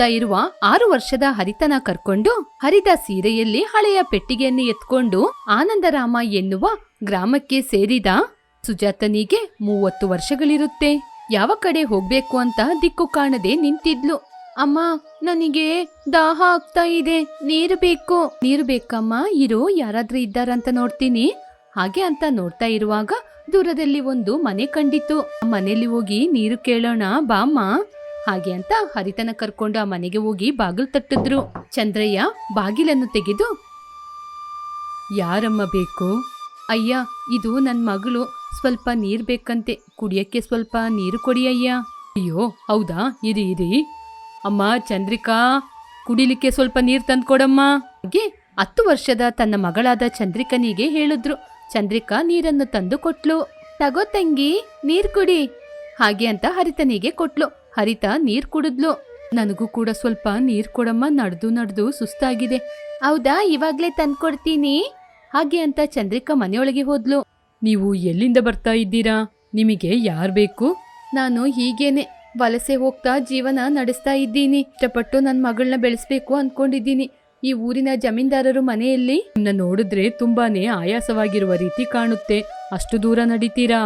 ಇರುವ ಆರು ವರ್ಷದ ಹರಿತನ ಕರ್ಕೊಂಡು ಹರಿದ ಸೀರೆಯಲ್ಲಿ ಹಳೆಯ ಪೆಟ್ಟಿಗೆಯನ್ನು ಎತ್ಕೊಂಡು ಆನಂದರಾಮ ಎನ್ನುವ ಗ್ರಾಮಕ್ಕೆ ಸೇರಿದ ಸುಜಾತನಿಗೆ ಮೂವತ್ತು ವರ್ಷಗಳಿರುತ್ತೆ. ಯಾವ ಕಡೆ ಹೋಗ್ಬೇಕು ಅಂತ ದಿಕ್ಕು ಕಾಣದೆ ನಿಂತಿದ್ಲು. ಅಮ್ಮ, ನನಗೆ ದಾಹ ಆಗ್ತಾ ಇದೆ. ನೀರು ಬೇಕು. ನೀರು ಬೇಕಮ್ಮ, ಇರು, ಯಾರಾದ್ರೂ ಇದ್ದಾರಂತ ನೋಡ್ತೀನಿ. ಹಾಗೆ ಅಂತ ನೋಡ್ತಾ ಇರುವಾಗ ದೂರದಲ್ಲಿ ಒಂದು ಮನೆ ಕಂಡಿತು. ಮನೆಯಲ್ಲಿ ಹೋಗಿ ನೀರು ಕೇಳೋಣ, ಬಾಮ್ಮ. ಹಾಗೆ ಅಂತ ಹರಿತನ ಕರ್ಕೊಂಡು ಆ ಮನೆಗೆ ಹೋಗಿ ಬಾಗಿಲು ತಟ್ಟಿದ್ರು. ಚಂದ್ರಯ್ಯ ಬಾಗಿಲನ್ನು ತೆಗೆದು, ಯಾರಮ್ಮ ಬೇಕು? ಅಯ್ಯ, ಇದು ನನ್ನ ಮಗಳು. ಸ್ವಲ್ಪ ನೀರ್ ಬೇಕಂತೆ. ಕುಡಿಯಕ್ಕೆ ಸ್ವಲ್ಪ ನೀರು ಕೊಡಿ ಅಯ್ಯ. ಅಯ್ಯೋ, ಹೌದಾ? ಇರಿ ಇರಿ. ಅಮ್ಮ, ಚಂದ್ರಿಕಾ, ಕುಡಿಲಿಕ್ಕೆ ಸ್ವಲ್ಪ ನೀರ್ ತಂದ್ಕೊಡಮ್ಮ. ಹಾಗೆ ಹತ್ತು ವರ್ಷದ ತನ್ನ ಮಗಳಾದ ಚಂದ್ರಿಕನಿಗೆ ಹೇಳಿದ್ರು. ಚಂದ್ರಿಕಾ ನೀರನ್ನು ತಂದು ಕೊಟ್ಲು. ತಗೋ ತಂಗಿ, ನೀರು ಕುಡಿ. ಹಾಗೆ ಅಂತ ಹರಿತನಿಗೆ ಕೊಟ್ಲು. ಹರಿತ ನೀರ್ ಕುಡಿದ್ಲು. ನನಗೂ ಕೂಡ ಸ್ವಲ್ಪ ನೀರ್ ಕೊಡಮ್ಮ ನಡ್ದು ನಡ್ದು ಸುಸ್ತಾಗಿದೆ. ಹೌದಾ? ಇವಾಗ್ಲೇ ತಂದ್ಕೊಡ್ತೀನಿ ಹಾಗೆ ಅಂತ ಚಂದ್ರಿಕಾ ಮನೆಯೊಳಗೆ ಹೋದ್ಲು. ನೀವು ಎಲ್ಲಿಂದ ಬರ್ತಾ ಇದ್ದೀರಾ? ನಿಮಗೆ ಯಾರ್ ಬೇಕು? ನಾನು ಹೀಗೇನೆ ವಲಸೆ ಹೋಗ್ತಾ ಜೀವನ ನಡೆಸ್ತಾ ಇದ್ದೀನಿ. ಇಷ್ಟಪಟ್ಟು ನನ್ನ ಮಗಳನ್ನ ಬೆಳೆಸ್ಬೇಕು ಅನ್ಕೊಂಡಿದ್ದೀನಿ. ಈ ಊರಿನ ಜಮೀನ್ದಾರರು ಮನೆಯಲ್ಲಿ? ನಿಮ್ಮನ್ನ ನೋಡಿದ್ರೆ ತುಂಬಾನೇ ಆಯಾಸವಾಗಿರುವ ರೀತಿ ಕಾಣುತ್ತೆ. ಅಷ್ಟು ದೂರ ನಡೀತೀರಾ?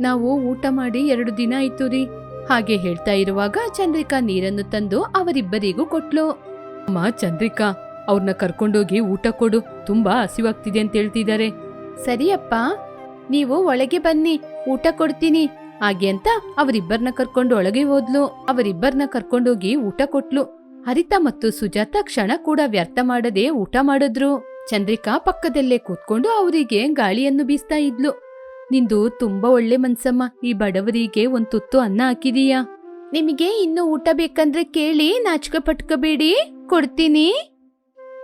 ನಾವು ಊಟ ಮಾಡಿ ಎರಡು ದಿನ ಆಯ್ತು ರೀ. ಹಾಗೆ ಹೇಳ್ತಾ ಇರುವಾಗ ಚಂದ್ರಿಕಾ ನೀರನ್ನು ತಂದು ಅವರಿಬ್ಬರಿಗೂ ಕೊಟ್ಲು. ಅಮ್ಮ, ಚಂದ್ರಿಕಾ ಅವ್ರನ್ನ ಕರ್ಕೊಂಡೋಗಿ ಊಟ ಕೊಡು. ತುಂಬಾ ಹಸಿವಾಗ್ತಿದೆ ಅಂತ ಹೇಳ್ತಿದ್ದಾರೆ. ಸರಿಯಪ್ಪ ನೀವು ಒಳಗೆ ಬನ್ನಿ, ಊಟ ಕೊಡ್ತೀನಿ. ಹಾಗೆ ಅಂತ ಅವರಿಬ್ಬರನ್ನ ಕರ್ಕೊಂಡು ಒಳಗೆ ಹೋದ್ಲು. ಅವರಿಬ್ಬರನ್ನ ಕರ್ಕೊಂಡೋಗಿ ಊಟ ಕೊಟ್ಲು. ಹರಿತಾ ಮತ್ತು ಸುಜಾತ ಕ್ಷಣ ಕೂಡ ವ್ಯರ್ಥ ಮಾಡದೆ ಊಟ ಮಾಡಿದ್ರು. ಚಂದ್ರಿಕಾ ಪಕ್ಕದಲ್ಲೇ ಕೂತ್ಕೊಂಡು ಅವರಿಗೆ ಗಾಳಿಯನ್ನು ಬೀಸ್ತಾ ಇದ್ಲು. ನಿಂದು ತುಂಬಾ ಒಳ್ಳೆ ಮನ್ಸಮ್ಮ. ಈ ಬಡವರಿಗೆ ಒಂದ್ ತುತ್ತು ಅನ್ನ ಹಾಕಿದೀಯಾ? ನಿಮಗೆ ಇನ್ನು ಊಟ ಬೇಕಂದ್ರೆ ಕೇಳಿ, ನಾಚಿಕೆ ಪಟ್ಕೋಬೇಡಿ, ಕೊಡ್ತೀನಿ.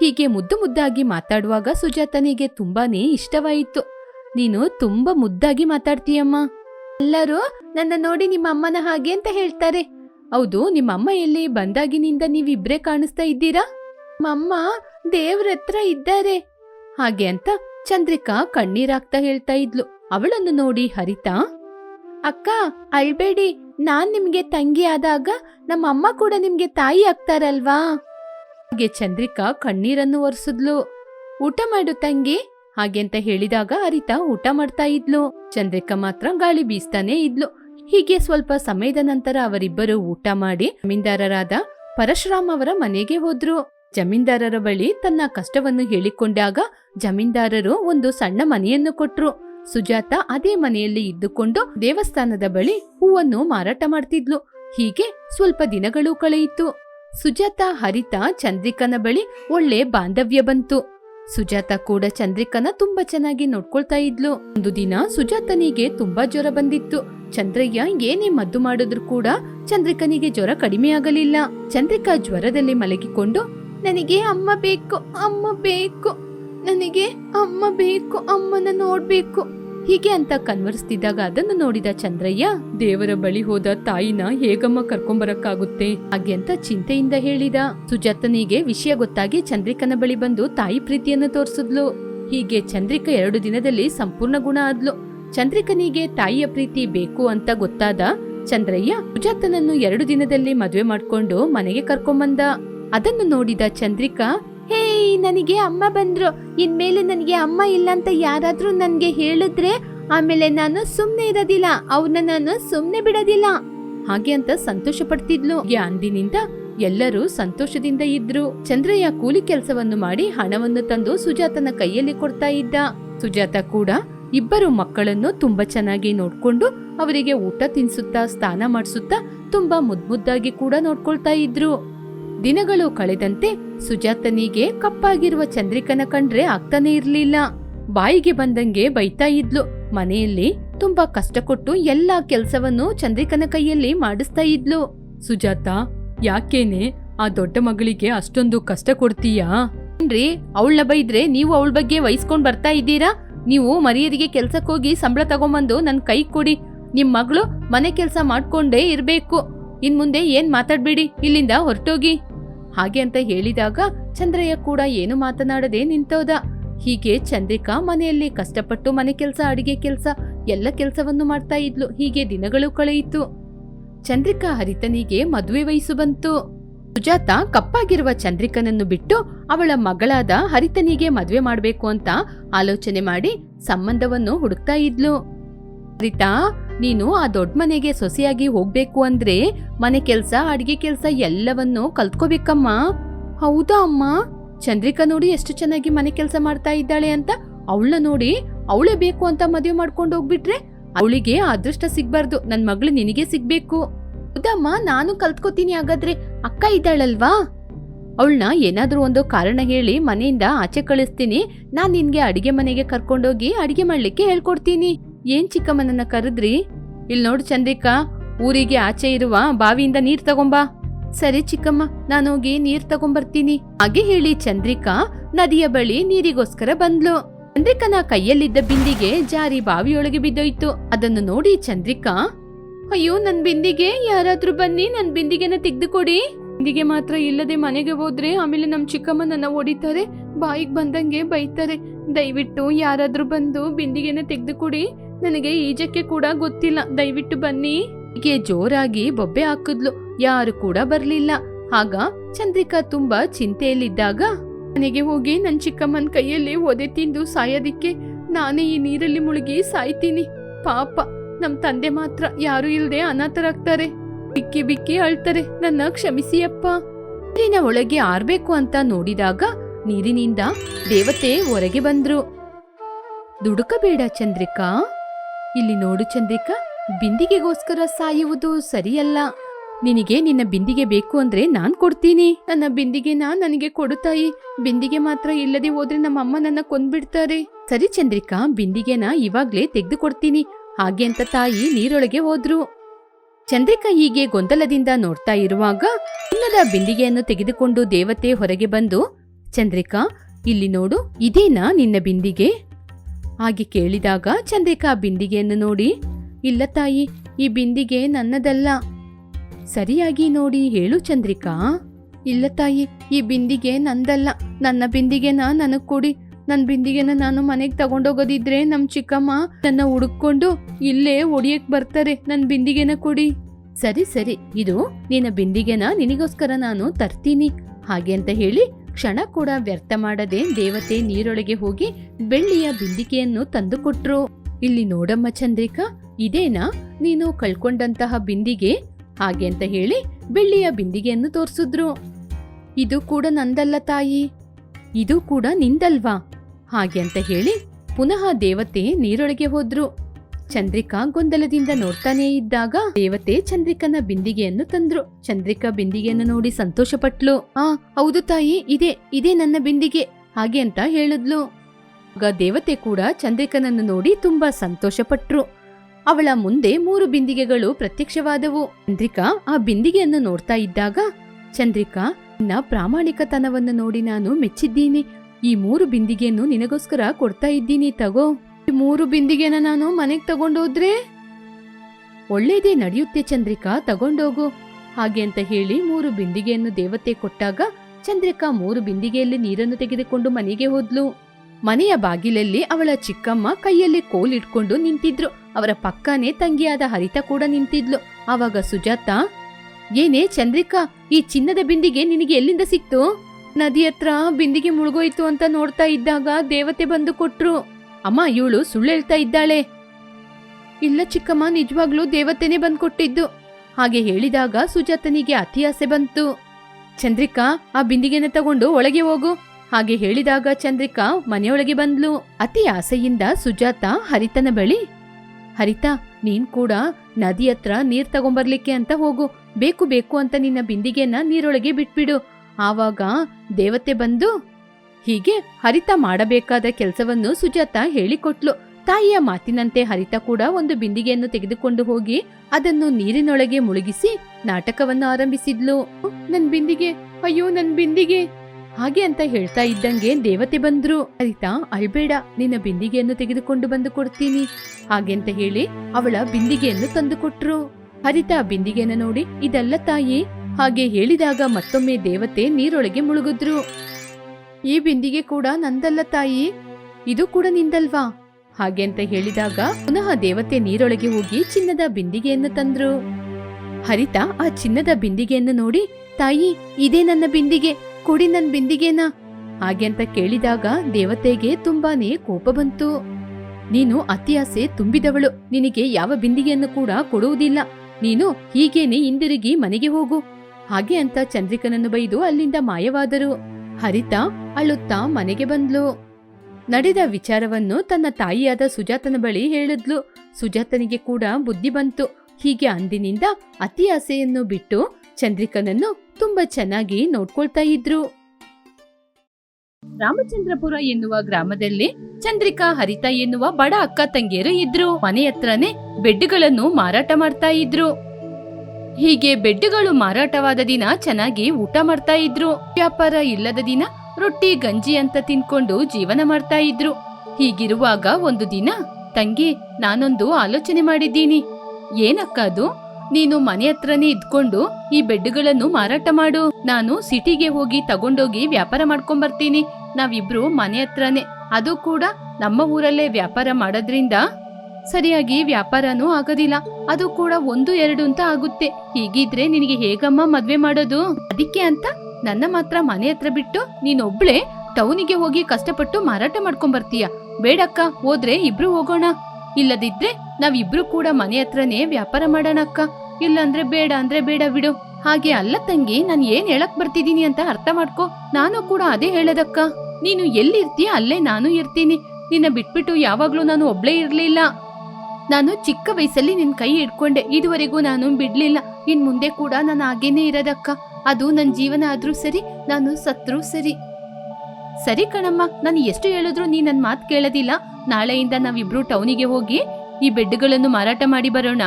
ಹೀಗೆ ಮುದ್ದು ಮುದ್ದಾಗಿ ಮಾತಾಡುವಾಗ ಸುಜಾತನಿಗೆ ತುಂಬಾನೇ ಇಷ್ಟವಾಯಿತು. ನೀನು ತುಂಬಾ ಮುದ್ದಾಗಿ ಮಾತಾಡ್ತೀಯಮ್ಮ. ಎಲ್ಲರೂ ನನ್ನ ನೋಡಿ ನಿಮ್ಮ ಅಮ್ಮನ ಹಾಗೆ ಅಂತ ಹೇಳ್ತಾರೆ. ಹೌದು ನಿಮ್ಮಮ್ಮ ಎಲ್ಲಿ ಬಂದಾಗಿನಿಂದ ನೀವಿಬ್ರೇ ಕಾಣಿಸ್ತಾ ಇದ್ದೀರಾ? ನಮ್ಮಮ್ಮ ದೇವ್ರ ಹತ್ರ ಇದ್ದಾರೆ. ಹಾಗೆ ಅಂತ ಚಂದ್ರಿಕಾ ಕಣ್ಣೀರಾಗ್ತಾ ಹೇಳ್ತಾ ಇದ್ಲು. ಅವಳನ್ನು ನೋಡಿ ಹರಿತಾ, ಅಕ್ಕ, ಅಳ್ಬೇಡಿ. ನಾನ್ ನಿಮ್ಗೆ ತಂಗಿ ಆದಾಗ ನಮ್ಮ ಅಮ್ಮ ಕೂಡ ನಿಮ್ಗೆ ತಾಯಿ ಆಗ್ತಾರಲ್ವಾ? ಹಾಗೆ ಚಂದ್ರಿಕಾ ಕಣ್ಣೀರನ್ನು ಒರೆಸಿದ್ಲು. ಊಟ ಮಾಡು ತಂಗಿ. ಹಾಗೆ ಅಂತ ಹೇಳಿದಾಗ ಹರಿತಾ ಊಟ ಮಾಡ್ತಾ ಇದ್ಲು. ಚಂದ್ರಿಕಾ ಮಾತ್ರ ಗಾಳಿ ಬೀಸ್ತಾನೆ ಇದ್ಲು. ಹೀಗೆ ಸ್ವಲ್ಪ ಸಮಯದ ನಂತರ ಅವರಿಬ್ಬರು ಊಟ ಮಾಡಿ ಜಮೀನ್ದಾರರಾದ ಪರಶುರಾಮ್ ಅವರ ಮನೆಗೆ ಹೋದ್ರು. ಜಮೀನ್ದಾರರ ಬಳಿ ತನ್ನ ಕಷ್ಟವನ್ನು ಹೇಳಿಕೊಂಡಾಗ ಜಮೀನ್ದಾರರು ಒಂದು ಸಣ್ಣ ಮನೆಯನ್ನು ಕೊಟ್ರು. ಸುಜಾತ ಅದೇ ಮನೆಯಲ್ಲಿ ಇದ್ದುಕೊಂಡು ದೇವಸ್ಥಾನದ ಬಳಿ ಹೂವನ್ನು ಮಾರಾಟ ಮಾಡ್ತಿದ್ಲು. ಹೀಗೆ ಸ್ವಲ್ಪ ದಿನಗಳು ಕಳೆಯಿತು. ಸುಜಾತ, ಹರಿತ, ಚಂದ್ರಿಕನ ಬಳಿ ಒಳ್ಳೆ ಬಾಂಧವ್ಯ ಬಂತು. ಸುಜಾತ ಕೂಡ ಚಂದ್ರಿಕನ ತುಂಬಾ ಚೆನ್ನಾಗಿ ನೋಡ್ಕೊಳ್ತಾ ಇದ್ಲು. ಒಂದು ದಿನ ಸುಜಾತನಿಗೆ ತುಂಬಾ ಜ್ವರ ಬಂದಿತ್ತು. ಚಂದ್ರಯ್ಯ ಏನೇ ಮದ್ದು ಮಾಡಿದ್ರು ಕೂಡ ಚಂದ್ರಿಕನಿಗೆ ಜ್ವರ ಕಡಿಮೆ ಆಗಲಿಲ್ಲ. ಚಂದ್ರಿಕಾ ಜ್ವರದಲ್ಲಿ ಮಲಗಿಕೊಂಡು, ನನಗೆ ಅಮ್ಮ ಬೇಕು ಅಮ್ಮ ಬೇಕು, ನನಗೆ ಅಮ್ಮ ಬೇಕು, ಅಮ್ಮನ ನೋಡ್ಬೇಕು. ಹೀಗೆ ಅಂತ ಕನ್ವರ್ಸ್ತಿದ್ದಾಗ ಅದನ್ನು ನೋಡಿದ ಚಂದ್ರಯ್ಯ, ದೇವರ ಬಳಿ ಹೋದ ತಾಯಿನ ಹೇಗಮ್ಮ ಕರ್ಕೊಂಬರಕ್ಕಾಗುತ್ತೆ ಹಾಗೆ ಅಂತ ಚಿಂತೆಯಿಂದ ಹೇಳಿದ. ಸುಜಾತನಿಗೆ ವಿಷಯ ಗೊತ್ತಾಗಿ ಚಂದ್ರಿಕನ ಬಳಿ ಬಂದು ತಾಯಿ ಪ್ರೀತಿಯನ್ನು ತೋರಿಸಿದ್ಲು. ಹೀಗೆ ಚಂದ್ರಿಕ ಎರಡು ದಿನದಲ್ಲಿ ಸಂಪೂರ್ಣ ಗುಣ ಆದ್ಲು. ಚಂದ್ರಿಕನಿಗೆ ತಾಯಿಯ ಪ್ರೀತಿ ಬೇಕು ಅಂತ ಗೊತ್ತಾದ ಚಂದ್ರಯ್ಯ ಸುಜಾತನನ್ನು ಎರಡು ದಿನದಲ್ಲಿ ಮದುವೆ ಮಾಡ್ಕೊಂಡು ಮನೆಗೆ ಕರ್ಕೊಂಬಂದ. ಅದನ್ನು ನೋಡಿದ ಚಂದ್ರಿಕಾ ನನಗೆ ಅಮ್ಮ ಬಂದ್ರು. ಇನ್ಮೇಲೆ ನನಗೆ ಅಮ್ಮ ಇಲ್ಲ ಅಂತ ಯಾರಾದರೂ ನನಗೆ ಹೇಳಿದ್ರೆ ಆಮೇಲೆ ನಾನು ಸುಮ್ಮನೆ ಇರೋದಿಲ್ಲ. ಅವ್ರನ್ನ ನಾನು ಸುಮ್ಮನೆ ಬಿಡೋದಿಲ್ಲ. ಹಾಗೆ ಅಂತ ಸಂತೋಷ ಪಡ್ತಿದ್ಲು ಅಂದಿನಿಂದ ಎಲ್ಲರೂ ಸಂತೋಷದಿಂದ ಇದ್ರು. ಚಂದ್ರಯ್ಯ ಕೂಲಿ ಕೆಲಸವನ್ನು ಮಾಡಿ ಹಣವನ್ನು ತಂದು ಸುಜಾತನ ಕೈಯಲ್ಲಿ ಕೊಡ್ತಾ ಇದ್ದ. ಸುಜಾತ ಕೂಡ ಇಬ್ಬರು ಮಕ್ಕಳನ್ನು ತುಂಬಾ ಚೆನ್ನಾಗಿ ನೋಡ್ಕೊಂಡು ಅವರಿಗೆ ಊಟ ತಿನ್ಸುತ್ತಾ ಸ್ನಾನ ಮಾಡಿಸುತ್ತಾ ತುಂಬಾ ಮುದ್ದಾಗಿ ಕೂಡ ನೋಡ್ಕೊಳ್ತಾ ಇದ್ರು. ದಿನಗಳು ಕಳೆದಂತೆ ಸುಜಾತನಿಗೆ ಕಪ್ಪಾಗಿರುವ ಚಂದ್ರಿಕನ ಕಂಡ್ರೆ ಆಗ್ತಾನೆ ಇರ್ಲಿಲ್ಲ. ಬಾಯಿಗೆ ಬಂದಂಗೆ ಬೈತಾ ಇದ್ಲು. ಮನೆಯಲ್ಲಿ ತುಂಬಾ ಕಷ್ಟ ಕೊಟ್ಟು ಎಲ್ಲಾ ಕೆಲ್ಸವನ್ನು ಚಂದ್ರಿಕನ ಕೈಯಲ್ಲಿ ಮಾಡಿಸ್ತಾ ಇದ್ಲು. ಸುಜಾತ, ಯಾಕೇನೆ ಆ ದೊಡ್ಡ ಮಗಳಿಗೆ ಅಷ್ಟೊಂದು ಕಷ್ಟ ಕೊಡ್ತೀಯಾ? ಏನ್ರಿ, ಅವಳ ಬೈದ್ರೆ ನೀವು ಅವಳ ಬಗ್ಗೆ ವಹಿಸ್ಕೊಂಡ್ ಬರ್ತಾ ಇದ್ದೀರಾ? ನೀವು ಮರಿಯರಿಗೆ ಕೆಲ್ಸಕ್ಕೋಗಿ ಸಂಬಳ ತಗೊಂಬಂದು ನನ್ ಕೈ ಕೊಡಿ. ನಿಮ್ ಮಗಳು ಮನೆ ಕೆಲ್ಸ ಮಾಡ್ಕೊಂಡೇ ಇರ್ಬೇಕು. ಇನ್ ಮುಂದೆ ಏನ್ ಮಾತಾಡ್ಬೇಡಿ, ಇಲ್ಲಿಂದ ಹೊರಟೋಗಿ. ಹಾಗೆ ಅಂತ ಹೇಳಿದಾಗ ಚಂದ್ರಯ್ಯ ಕೂಡ ಏನು ಮಾತನಾಡದೆ ನಿಂತೋದ. ಹೀಗೆ ಚಂದ್ರಿಕಾ ಮನೆಯಲ್ಲಿ ಕಷ್ಟಪಟ್ಟು ಮನೆ ಕೆಲಸ, ಅಡಿಗೆ ಕೆಲಸ, ಎಲ್ಲ ಕೆಲಸವನ್ನು ಮಾಡ್ತಾ ಇದ್ಲು. ಹೀಗೆ ದಿನಗಳು ಕಳೆಯಿತು. ಚಂದ್ರಿಕಾ ಹರಿತನಿಗೆ ಮದುವೆ ವಯಸ್ಸು ಬಂತು. ಸುಜಾತ ಕಪ್ಪಾಗಿರುವ ಚಂದ್ರಿಕನನ್ನು ಬಿಟ್ಟು ಅವಳ ಮಗಳಾದ ಹರಿತನಿಗೆ ಮದುವೆ ಮಾಡಬೇಕು ಅಂತ ಆಲೋಚನೆ ಮಾಡಿ ಸಂಬಂಧವನ್ನು ಹುಡುಕ್ತಾ ಇದ್ಲು. ಹರಿತಾ ನೀನು ಆ ದೊಡ್ಡ ಮನೆಗೆ ಸೊಸೆಯಾಗಿ ಹೋಗ್ಬೇಕು ಅಂದ್ರೆ ಮನೆ ಕೆಲ್ಸ, ಅಡಿಗೆ ಕೆಲ್ಸ ಎಲ್ಲವನ್ನೂ ಕಲ್ತ್ಕೋಬೇಕಮ್ಮ. ಹೌದಾ ಅಮ್ಮ? ಚಂದ್ರಿಕಾ ನೋಡಿ ಎಷ್ಟು ಚೆನ್ನಾಗಿ ಮನೆ ಕೆಲಸ ಮಾಡ್ತಾ ಇದ್ದಾಳೆ ಅಂತ. ಅವಳನ್ನ ನೋಡಿ ಅವಳೇ ಬೇಕು ಅಂತ ಮದುವೆ ಮಾಡ್ಕೊಂಡು ಹೋಗ್ಬಿಟ್ರೆ ಅವಳಿಗೆ ಅದೃಷ್ಟ ಸಿಗ್ಬಾರ್ದು. ನನ್ ಮಗಳು ನಿನಗೆ ಸಿಗ್ಬೇಕು. ಹೌದಮ್ಮ, ನಾನು ಕಲ್ತ್ಕೋತೀನಿ ಹಾಗಾದ್ರೆ. ಅಕ್ಕ ಇದ್ದಾಳಲ್ವಾ? ಅವಳನ್ನ ಏನಾದ್ರೂ ಒಂದು ಕಾರಣ ಹೇಳಿ ಮನೆಯಿಂದ ಆಚೆ ಕಳಿಸ್ತೀನಿ. ನಾನ್ ನಿನ್ಗೆ ಅಡಿಗೆ ಮನೆಗೆ ಕರ್ಕೊಂಡೋಗಿ ಅಡಿಗೆ ಮಾಡ್ಲಿಕ್ಕೆ ಹೇಳ್ಕೊಡ್ತೀನಿ. ಏನ್ ಚಿಕ್ಕಮ್ಮನನ್ನ ಕರೆದ್ರಿ? ಇಲ್ಲಿ ನೋಡು ಚಂದ್ರಿಕಾ, ಊರಿಗೆ ಆಚೆ ಇರುವ ಬಾವಿಯಿಂದ ನೀರ್ ತಗೊಂಬಾ. ಸರಿ ಚಿಕ್ಕಮ್ಮ ನಾನೋಗಿ ನೀರ್ ತಗೊಂಬರ್ತೀನಿ. ಹಾಗೆ ಹೇಳಿ ಚಂದ್ರಿಕಾ ನದಿಯ ಬಳಿ ನೀರಿಗೋಸ್ಕರ ಬಂದ್ಲು. ಚಂದ್ರಿಕನ ಕೈಯಲ್ಲಿದ್ದ ಬಿಂದಿಗೆ ಜಾರಿ ಬಾವಿಯೊಳಗೆ ಬಿದ್ದೋಯ್ತು. ಅದನ್ನು ನೋಡಿ ಚಂದ್ರಿಕಾ, ಅಯ್ಯೋ, ನನ್ ಬಿಂದಿಗೆ ಯಾರಾದ್ರೂ ಬನ್ನಿ, ನನ್ ಬಿಂದಿಗೆನ ತೆಗ್ದುಕೊಡಿ. ಬಿಂದಿಗೆ ಮಾತ್ರ ಇಲ್ಲದೆ ಮನೆಗೆ ಹೋದ್ರೆ ಆಮೇಲೆ ನಮ್ ಚಿಕ್ಕಮ್ಮನನ್ನ ಹೊಡಿತಾರೆ. ಬಾಯಿಗೆ ಬಂದಂಗೆ ಬೈತಾರೆ. ದಯವಿಟ್ಟು ಯಾರಾದ್ರೂ ಬಂದು ಬಿಂದಿಗೆನ ತೆಗೆದುಕೊಡಿ. ನನಗೆ ಈಜಕ್ಕೆ ಕೂಡ ಗೊತ್ತಿಲ್ಲ. ದಯವಿಟ್ಟು ಬನ್ನಿ. ಹೀಗೆ ಜೋರಾಗಿ ಬೊಬ್ಬೆ ಹಾಕಿದ್ಲು. ಯಾರು ಕೂಡ ಬರ್ಲಿಲ್ಲ. ಆಗ ಚಂದ್ರಿಕಾ ತುಂಬಾ ಚಿಂತೆಯಲ್ಲಿದ್ದಾಗ ಮನೆಗೆ ಹೋಗಿ ನನ್ನ ಚಿಕ್ಕಮ್ಮನ ಕೈಯಲ್ಲಿ ಒದೆ ತಿಂದು ಸಾಯೋದಿಕ್ಕೆ ನಾನೇ ಈ ನೀರಲ್ಲಿ ಮುಳುಗಿ ಸಾಯ್ತೀನಿ. ಪಾಪ ನಮ್ಮ ತಂದೆ ಮಾತ್ರ ಯಾರು ಇಲ್ಲದೆ ಅನಾಥರಾಗ್ತಾರೆ. ಬಿಕ್ಕಿ ಬಿಕ್ಕಿ ಅಳ್ತಾರೆ. ನನ್ನ ಕ್ಷಮಿಸಿಯಪ್ಪ. ನೀರಿನ ಒಳಗೆ ಆರ್ಬೇಕು ಅಂತ ನೋಡಿದಾಗ ನೀರಿನಿಂದ ದೇವತೆ ಹೊರಗೆ ಬಂದ್ರು. ದುಡುಕಬೇಡ ಚಂದ್ರಿಕಾ. ಇಲ್ಲಿ ನೋಡು ಚಂದ್ರಿಕಾ, ಬಿಂದಿಗೆಗೋಸ್ಕರ ಸಾಯುವುದು ಸರಿಯಲ್ಲ. ನಿನಗೆ ನಿನ್ನ ಬಿಂದಿಗೆ ಬೇಕು ಅಂದ್ರೆ ನಾನ್ ಕೊಡ್ತೀನಿ. ನನ್ನ ಬಿಂದಿಗೆನ ನನಗೆ ಕೊಡುತ್ತಾಯಿ ತಾಯಿ. ಬಿಂದಿಗೆ ಮಾತ್ರ ಇಲ್ಲದೆ ಹೋದ್ರೆ ನಮ್ಮ ಅಮ್ಮ ನನ್ನ ಕೊಂದ್ಬಿಡ್ತಾರೆ. ಸರಿ ಚಂದ್ರಿಕಾ, ಬಿಂದಿಗೆನ ಇವಾಗ್ಲೇ ತೆಗೆದು ಕೊಡ್ತೀನಿ ಹಾಗೆ ಅಂತ ತಾಯಿ ನೀರೊಳಗೆ ಹೋದ್ರು. ಚಂದ್ರಿಕಾ ಹೀಗೆ ಗೊಂದಲದಿಂದ ನೋಡ್ತಾ ಇರುವಾಗ ಚಿನ್ನದ ಬಿಂದಿಗೆಯನ್ನು ತೆಗೆದುಕೊಂಡು ದೇವತೆ ಹೊರಗೆ ಬಂದು, ಚಂದ್ರಿಕಾ, ಇಲ್ಲಿ ನೋಡು, ಇದೇನಾ ನಿನ್ನ ಬಿಂದಿಗೆ? ಹಾಗೆ ಕೇಳಿದಾಗ ಚಂದ್ರಿಕಾ ಬಿಂದಿಗೆಯನ್ನು ನೋಡಿ, ಇಲ್ಲ ತಾಯಿ, ಈ ಬಿಂದಿಗೆ ನನ್ನದಲ್ಲ. ಸರಿಯಾಗಿ ನೋಡಿ ಹೇಳು ಚಂದ್ರಿಕಾ. ಇಲ್ಲ ತಾಯಿ, ಈ ಬಿಂದಿಗೆ ನಂದಲ್ಲ. ನನ್ನ ಬಿಂದಿಗೆನ ನನಗೆ ಕೊಡಿ. ನನ್ನ ಬಿಂದಿಗೆನ ನಾನು ಮನೆಗೆ ತಗೊಂಡೋಗೋದಿದ್ರೆ ನಮ್ಮ ಚಿಕ್ಕಮ್ಮ ನನ್ನ ಹುಡುಕೊಂಡು ಇಲ್ಲೇ ಒಡಿಯಕ್ ಬರ್ತಾರೆ. ನನ್ನ ಬಿಂದಿಗೆನ ಕೊಡಿ. ಸರಿ ಸರಿ. ಇದು ನಿನ್ನ ಬಿಂದಿಗೆನ ನಿನಗೋಸ್ಕರ ನಾನು ತರ್ತೀನಿ. ಹಾಗೆ ಅಂತ ಹೇಳಿ ಕ್ಷಣ ಕೂಡ ವ್ಯರ್ಥ ಮಾಡದೆ ದೇವತೆ ನೀರೊಳಗೆ ಹೋಗಿ ಬೆಳ್ಳಿಯ ಬಿಂದಿಗೆಯನ್ನು ತಂದುಕೊಟ್ರು. ಇಲ್ಲಿ ನೋಡಮ್ಮ ಚಂದ್ರಿಕಾ, ಇದೇನಾ? ನೀನು ಕಳ್ಕೊಂಡಂತಹ ಬಿಂದಿಗೆ? ಹಾಗೆ ಅಂತ ಹೇಳಿ ಬೆಳ್ಳಿಯ ಬಿಂದಿಗೆಯನ್ನು ತೋರಿಸಿದ್ರು. ಇದು ಕೂಡ ನಂದಲ್ಲ ತಾಯಿ. ಇದು ಕೂಡ ನಿಂದಲ್ವಾ? ಹಾಗೆ ಅಂತ ಹೇಳಿ ಪುನಃ ದೇವತೆ ನೀರೊಳಗೆ ಹೋದ್ರು. ಚಂದ್ರಿಕಾ ಗೊಂದಲದಿಂದ ನೋಡ್ತಾನೇ ಇದ್ದಾಗ ದೇವತೆ ಚಂದ್ರಿಕನ ಬಿಂದಿಗೆಯನ್ನು ತಂದ್ರು. ಚಂದ್ರಿಕಾ ಬಿಂದಿಗೆಯನ್ನು ನೋಡಿ ಸಂತೋಷಪಟ್ಲು. ಆ, ಹೌದು ತಾಯಿ, ಇದೆ, ಇದೇ ನನ್ನ ಬಿಂದಿಗೆ, ಹಾಗೆ ಅಂತ ಹೇಳಿದ್ಲು. ಆಗ ದೇವತೆ ಕೂಡ ಚಂದ್ರಿಕನನ್ನು ನೋಡಿ ತುಂಬಾ ಸಂತೋಷಪಟ್ರು. ಅವಳ ಮುಂದೆ ಮೂರು ಬಿಂದಿಗೆಗಳು ಪ್ರತ್ಯಕ್ಷವಾದವು. ಚಂದ್ರಿಕಾ ಆ ಬಿಂದಿಗೆಯನ್ನು ನೋಡ್ತಾ ಇದ್ದಾಗ, ಚಂದ್ರಿಕಾ, ನಿನ್ನ ಪ್ರಾಮಾಣಿಕತನವನ್ನು ನೋಡಿ ನಾನು ಮೆಚ್ಚಿದ್ದೀನಿ. ಈ ಮೂರು ಬಿಂದಿಗೆಯನ್ನು ನಿನಗೋಸ್ಕರ ಕೊಡ್ತಾ ಇದ್ದೀನಿ, ತಗೋ. ಮೂರು ಬಿಂದಿಗೆನ ನಾನು ಮನೆಗ್ ತಗೊಂಡೋದ್ರೆ? ಒಳ್ಳೇದೇ ನಡೆಯುತ್ತೆ ಚಂದ್ರಿಕಾ, ತಗೊಂಡೋಗು. ಹಾಗೆ ಅಂತ ಹೇಳಿ ಮೂರು ಬಿಂದಿಗೆಯನ್ನು ದೇವತೆ ಕೊಟ್ಟಾಗ ಚಂದ್ರಿಕಾ ಮೂರು ಬಿಂದಿಗೆಯಲ್ಲಿ ನೀರನ್ನು ತೆಗೆದುಕೊಂಡು ಮನೆಗೆ ಹೋದ್ಲು. ಮನೆಯ ಬಾಗಿಲಲ್ಲಿ ಅವಳ ಚಿಕ್ಕಮ್ಮ ಕೈಯಲ್ಲಿ ಕೋಲಿಟ್ಕೊಂಡು ನಿಂತಿದ್ರು. ಅವರ ಪಕ್ಕನೇ ತಂಗಿಯಾದ ಹರಿತ ಕೂಡ ನಿಂತಿದ್ಲು. ಆವಾಗ ಸುಜಾತ, ಏನೇ ಚಂದ್ರಿಕಾ, ಈ ಚಿನ್ನದ ಬಿಂದಿಗೆ ನಿನಗೆ ಎಲ್ಲಿಂದ ಸಿಕ್ತು? ನದಿ ಹತ್ರ ಬಿಂದಿಗೆ ಮುಳುಗೋಯ್ತು ಅಂತ ನೋಡ್ತಾ ಇದ್ದಾಗ ದೇವತೆ ಬಂದು ಕೊಟ್ರು. ಅಮ್ಮ, ಇವಳು ಸುಳ್ಳು ಹೇಳ್ತಾ ಇದ್ದಾಳೆ. ಇಲ್ಲ ಚಿಕ್ಕಮ್ಮ, ನಿಜವಾಗ್ಲೂ ದೇವತೆನೆ ಬಂದ್ಕೊಟ್ಟಿದ್ದು. ಹಾಗೆ ಹೇಳಿದಾಗ ಸುಜಾತನಿಗೆ ಅತಿ ಆಸೆ ಬಂತು. ಚಂದ್ರಿಕಾ, ಆ ಬಿಂದಿಗೆನ ತಗೊಂಡು ಒಳಗೆ ಹೋಗು. ಹಾಗೆ ಹೇಳಿದಾಗ ಚಂದ್ರಿಕಾ ಮನೆಯೊಳಗೆ ಬಂದ್ಲು. ಅತಿ ಆಸೆಯಿಂದ ಸುಜಾತ ಹರಿತನ ಬಳಿ, ಹರಿತ, ನೀನ್ ಕೂಡ ನದಿ ಹತ್ರ ನೀರ್ ತಗೊಂಬರ್ಲಿಕ್ಕೆ ಅಂತ ಹೋಗು. ಬೇಕು ಬೇಕು ಅಂತ ನಿನ್ನ ಬಿಂದಿಗೆನ ನೀರೊಳಗೆ ಬಿಟ್ಬಿಡು. ಆವಾಗ ದೇವತೆ ಬಂದು ಹೀಗೆ ಹರಿತ ಮಾಡಬೇಕಾದ ಕೆಲಸವನ್ನು ಸುಜಾತ ಹೇಳಿಕೊಟ್ಲು. ತಾಯಿಯ ಮಾತಿನಂತೆ ಹರಿತ ಕೂಡ ಒಂದು ಬಿಂದಿಗೆಯನ್ನು ತೆಗೆದುಕೊಂಡು ಹೋಗಿ ಅದನ್ನು ನೀರಿನೊಳಗೆ ಮುಳುಗಿಸಿ ನಾಟಕವನ್ನು ಆರಂಭಿಸಿದ್ಲು. ನನ್ ಬಿಂದಿಗೆ, ಅಯ್ಯೋ ನನ್ ಬಿಂದಿಗೆ. ಹಾಗೆ ಅಂತ ಹೇಳ್ತಾ ಇದ್ದಂಗೆ ದೇವತೆ ಬಂದ್ರು. ಹರಿತಾ, ಅಳ್ಬೇಡ, ನಿನ್ನ ಬಿಂದಿಗೆಯನ್ನು ತೆಗೆದುಕೊಂಡು ಬಂದು ಕೊಡ್ತೀನಿ. ಹಾಗೆ ಅಂತ ಹೇಳಿ ಅವಳ ಬಿಂದಿಗೆಯನ್ನು ತಂದು ಕೊಟ್ರು ಹರಿತಾ ಬಿಂದಿಗೆನ ನೋಡಿ, ಇದಲ್ಲ ತಾಯಿ. ಹಾಗೆ ಹೇಳಿದಾಗ ಮತ್ತೊಮ್ಮೆ ದೇವತೆ ನೀರೊಳಗೆ ಮುಳುಗಿದ್ರು. ಈ ಬಿಂದಿಗೆ ಕೂಡ ನಂದಲ್ಲ ತಾಯಿ. ಇದು ಕೂಡ ನಿಂದಲ್ವಾ? ಹಾಗೆ ಅಂತ ಹೇಳಿದಾಗ ಪುನಃ ದೇವತೆ ನೀರೊಳಗೆ ಹೋಗಿ ಚಿನ್ನದ ಬಿಂದಿಗೆಯನ್ನು ತಂದ್ರು. ಹರಿತ ಆ ಚಿನ್ನದ ಬಿಂದಿಗೆಯನ್ನು ನೋಡಿ, ತಾಯಿ, ಇದೇ ನನ್ನ ಬಿಂದಿಗೆ, ಕೊಡಿ ನನ್ ಬಿಂದಿಗೆನ. ಹಾಗೆ ಅಂತ ಕೇಳಿದಾಗ ದೇವತೆಗೆ ತುಂಬಾನೇ ಕೋಪ ಬಂತು. ನೀನು ಅತಿಯಾಸೆ ತುಂಬಿದವಳು, ನಿನಗೆ ಯಾವ ಬಿಂದಿಗೆಯನ್ನು ಕೂಡ ಕೊಡುವುದಿಲ್ಲ. ನೀನು ಹೀಗೇನೆ ಹಿಂದಿರುಗಿ ಮನೆಗೆ ಹೋಗು. ಹಾಗೆ ಅಂತ ಚಂದ್ರಿಕನನ್ನು ಬೈದು ಅಲ್ಲಿಂದ ಮಾಯವಾದರು. ಹರಿತಾ ಅಳುತ್ತಾ ಮನೆಗೆ ಬಂದ್ಲು. ನಡೆದ ವಿಚಾರವನ್ನು ತನ್ನ ತಾಯಿಯಾದ ಸುಜಾತನ ಬಳಿ ಹೇಳಿದ್ಲು. ಸುಜಾತನಿಗೆ ಕೂಡ ಬುದ್ಧಿ ಬಂತು. ಹೀಗೆ ಅಂದಿನಿಂದ ಅತಿ ಆಸೆಯನ್ನು ಬಿಟ್ಟು ಚಂದ್ರಿಕನನ್ನು ತುಂಬಾ ಚೆನ್ನಾಗಿ ನೋಡ್ಕೊಳ್ತಾ ಇದ್ರು. ರಾಮಚಂದ್ರಪುರ ಎನ್ನುವ ಗ್ರಾಮದಲ್ಲಿ ಚಂದ್ರಿಕಾ, ಹರಿತ ಎನ್ನುವ ಬಡ ಅಕ್ಕ, ತಂಗಿಯರು ಇದ್ರು. ಮನೆ ಹತ್ರನೇ ಬೆಡ್ಗಳನ್ನು ಮಾರಾಟ ಮಾಡ್ತಾ ಇದ್ರು. ಹೀಗೆ ಬೆಡ್ಗಳು ಮಾರಾಟವಾದ ದಿನ ಚೆನ್ನಾಗಿ ಊಟ ಮಾಡ್ತಾ ಇದ್ರು. ವ್ಯಾಪಾರ ಇಲ್ಲದ ದಿನ ರೊಟ್ಟಿ ಗಂಜಿ ಅಂತ ತಿನ್ಕೊಂಡು ಜೀವನ ಮಾಡ್ತಾ ಇದ್ರು. ಹೀಗಿರುವಾಗ ಒಂದು ದಿನ ತಂಗಿ, ನಾನೊಂದು ಆಲೋಚನೆ ಮಾಡಿದ್ದೀನಿ. ಏನಕ್ಕ ಅದು? ನೀನು ಮನೆ ಹತ್ರನೇ ಇದ್ಕೊಂಡು ಈ ಬೆಡ್ಗಳನ್ನು ಮಾರಾಟ ಮಾಡು. ನಾನು ಸಿಟಿಗೆ ಹೋಗಿ ತಗೊಂಡೋಗಿ ವ್ಯಾಪಾರ ಮಾಡ್ಕೊಂಡ್ ಬರ್ತೀನಿ ನಾವಿಬ್ರು ಮನೆ ಹತ್ರನೇ. ಅದು ಕೂಡ ನಮ್ಮ ಊರಲ್ಲೇ ವ್ಯಾಪಾರ ಮಾಡೋದ್ರಿಂದ ಸರಿಯಾಗಿ ವ್ಯಾಪಾರನೂ ಆಗೋದಿಲ್ಲ. ಅದು ಕೂಡ ಒಂದು, ಎರಡು ಅಂತ ಆಗುತ್ತೆ. ಹೀಗಿದ್ರೆ ನಿನಗೆ ಹೇಗಮ್ಮ ಮದ್ವೆ ಮಾಡೋದು? ಅದಕ್ಕೆ ಅಂತ ನನ್ನ ಮಾತ್ರ ಮನೆ ಹತ್ರ ಬಿಟ್ಟು ನೀನೊಬ್ಳೆ ಟೌನಿಗೆ ಹೋಗಿ ಕಷ್ಟಪಟ್ಟು ಮಾರಾಟ ಮಾಡ್ಕೊಂಡ್ ಬರ್ತೀಯ ಬೇಡಕ್ಕ, ಹೋದ್ರೆ ಇಬ್ರು ಹೋಗೋಣ. ಇಲ್ಲದಿದ್ರೆ ನಾವಿಬ್ರು ಕೂಡ ಮನೆ ಹತ್ರನೇ ವ್ಯಾಪಾರ ಮಾಡೋಣ ಅಕ್ಕ ಇಲ್ಲಾಂದ್ರೆ ಬೇಡ ಅಂದ್ರೆ ಬೇಡ ಬಿಡು. ಹಾಗೆ ಅಲ್ಲ ತಂಗಿ, ನಾನು ಏನ್ ಹೇಳಕ್ ಬರ್ತಿದೀನಿ ಅಂತ ಅರ್ಥ ಮಾಡ್ಕೋ. ನಾನು ಕೂಡ ಅದೇ ಹೇಳದಕ್ಕ. ನೀನು ಎಲ್ಲಿರ್ತೀಯ ಅಲ್ಲೇ ನಾನು ಇರ್ತೀನಿ. ನಿನ್ನ ಬಿಟ್ಬಿಟ್ಟು ಯಾವಾಗ್ಲೂ ನಾನು ಒಬ್ಳೇ ಇರ್ಲಿಲ್ಲ. ನಾನು ಚಿಕ್ಕ ವಯಸ್ಸಲ್ಲಿ ನಿನ್ ಕೈ ಹಿಡ್ಕೊಂಡೆ. ಇದುವರೆಗೂ ನಾನು ಬಿಡ್ಲಿಲ್ಲ. ಇನ್ ಮುಂದೆ ಕೂಡ ನಾನು ಹಾಗೇನೆ ಇರೋದಕ್ಕ. ಅದು ನನ್ ಜೀವನ ಆದ್ರೂ ಸರಿ, ನಾನು ಸತ್ರೂ ಸರಿ. ಸರಿ ಕಣಮ್ಮ, ನಾನು ಎಷ್ಟು ಹೇಳಿದ್ರು ನೀ ನನ್ ಮಾತ್ ಕೇಳೋದಿಲ್ಲ. ನಾಳೆಯಿಂದ ನಾವಿಬ್ರು ಟೌನಿಗೆ ಹೋಗಿ ಈ ಬೆಡ್ಗಳನ್ನು ಮಾರಾಟ ಮಾಡಿ ಬರೋಣ.